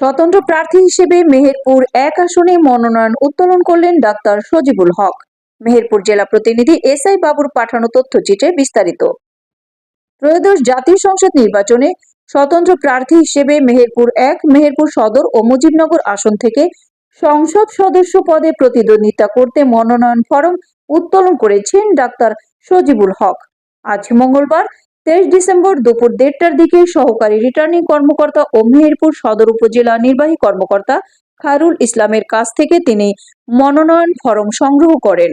স্বতন্ত্র প্রার্থী হিসেবে মেহেরপুর এক আসনে মনোনয়ন উত্তোলন করলেন ডাক্তার সজিবুল হক। মেহেরপুর জেলা প্রতিনিধি এস আই বাবুর পাঠানো তথ্যচিত্রে বিস্তারিত। ত্রয়োদশ জাতীয় সংসদ নির্বাচনে স্বতন্ত্র প্রার্থী হিসেবে মেহেরপুর এক, মেহেরপুর সদর ও মুজিবনগর আসন থেকে সংসদ সদস্য পদে প্রতিদ্বন্দ্বিতা করতে মনোনয়ন ফরম উত্তোলন করেছেন ডাক্তার সজিবুল হক। আজ মঙ্গলবার তেইশ ডিসেম্বর দুপুর দেড়টার দিকে সহকারী রিটার্নিং কর্মকর্তা ও মেহেরপুর সদর উপজেলা নির্বাহী কর্মকর্তা খায়রুল ইসলামের কাছ থেকে তিনি মনোনয়ন ফরম সংগ্রহ করেন।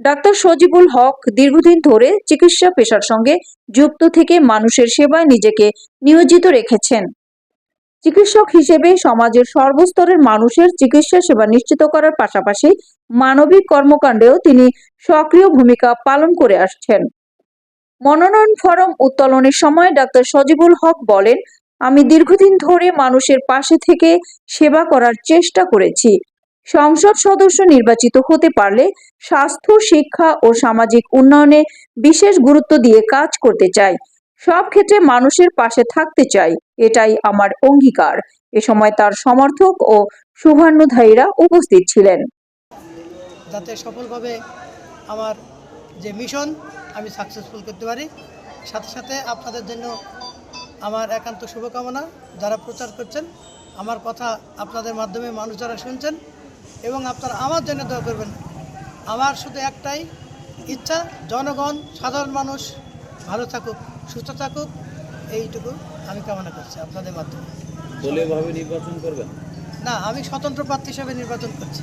ডাক্তার সজিবুল হক দীর্ঘদিন ধরে চিকিৎসা পেশার সঙ্গে যুক্ত থেকে মানুষের সেবায় নিজেকে নিয়োজিত রেখেছেন। চিকিৎসক হিসেবে সমাজের সর্বস্তরের মানুষের চিকিৎসা সেবা নিশ্চিত করার পাশাপাশি মানবিক কর্মকাণ্ডেও তিনি সক্রিয় ভূমিকা পালন করে আসছেন। মনোনয়ন ফরম উত্তোলনের সময় ডাক্তার সজিবুল হক বলেন, আমি দীর্ঘদিন ধরে মানুষের পাশে থেকে সেবা করার চেষ্টা করেছি। সংসদ সদস্য নির্বাচিত হতে পারলে স্বাস্থ্য, শিক্ষা ও সামাজিক উন্নয়নে বিশেষ গুরুত্ব দিয়ে কাজ করতে চাই। সব ক্ষেত্রে মানুষের পাশে থাকতে চাই। এটাই আমার অঙ্গীকার। এ সময় তার সমর্থক ও শুভান্নুধায়ীরা উপস্থিত ছিলেন। যাতে সফলভাবে আমার যে মিশন আমি সাকসেসফুল করতে পারি। সাথে সাথে আপনাদের জন্য আমার একান্ত শুভকামনা। যারা প্রচার করছেন আমার কথা আপনাদের মাধ্যমে মানুষ যারা শুনছেন এবং আপনারা আমার জন্য দোয়া করবেন আমার শুধু একটাই ইচ্ছা জনগণ সাধারণ মানুষ ভালো থাকুক সুস্থ থাকুক এইটুকু আমি কামনা করছি আপনাদের মাধ্যমে। দলীয়ভাবে নির্বাচন করবেন? না আমি স্বতন্ত্র প্রার্থী হিসেবে নির্বাচন করছি।